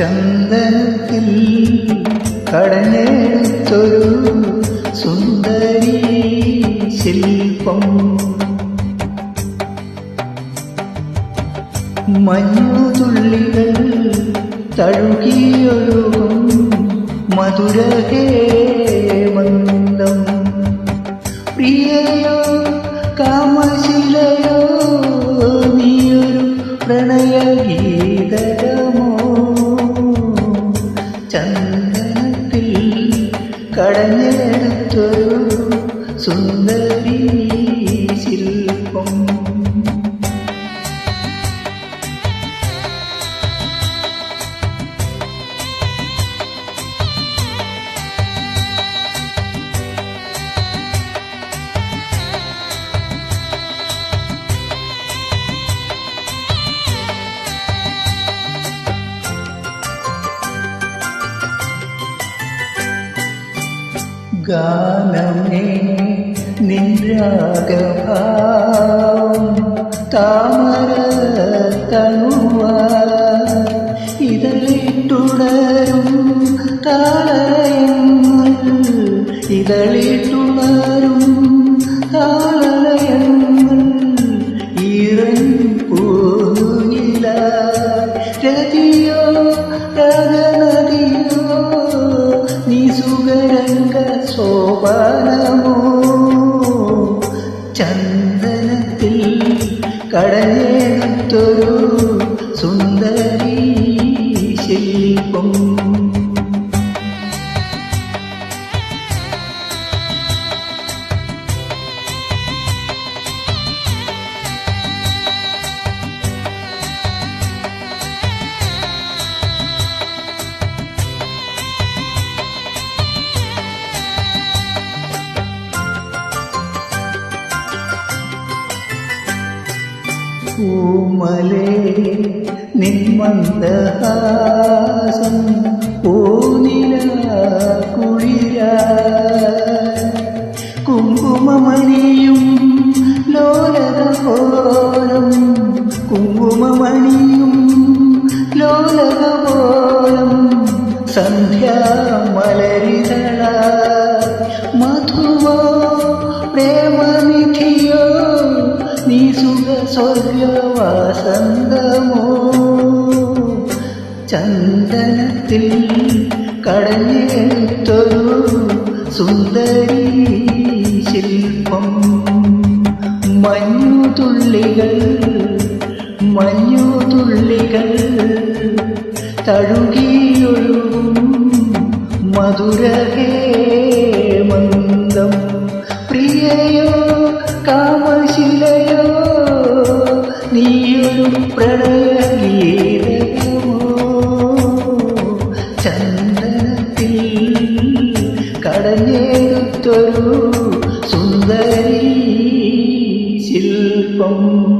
ചന്ദനത്തിൽ കടഞ്ഞെടുത്തൊരു സുന്ദരി ശില്പം. മഞ്ഞുതുള്ളികൾ തഴുകിയൊഴുകും മധുരഹേമന്തം പ്രിയയോ കാമശിലയോ ഗാനമേ നിൻരാഗഭാവം താമര തണുവ ഇതളിട്ടുണരും താളയും ഇതളിട്ടുണരും ചന്ദനത്തിൽ കടഞ്ഞെടുത്തൊരു സുന്ദരി പൂമലേ നിന്മന്ദഹാസം പൂനില കുളിര കുങ്കുമമണിയും ലോലകോലം കുങ്കുമമണിയും ലോലത പോലം സന്ധ്യാമലരിതള മധുവോ നീ സുഖ സ്വർഗവാസന്തമോ ചന്ദനത്തിൽ കടഞ്ഞെടുത്തൊരു സുന്ദരി ശില്പം. മഞ്ഞുതുള്ളികൾ മഞ്ഞുതുള്ളികൾ തഴുകിയൊഴുകും മധുരഹേമന്തം. പ്രിയയോ കാമശിലയോ ചന്ദനത്തിൽ കടഞ്ഞെടുത്തൊരു സുന്ദരി ശില്പം.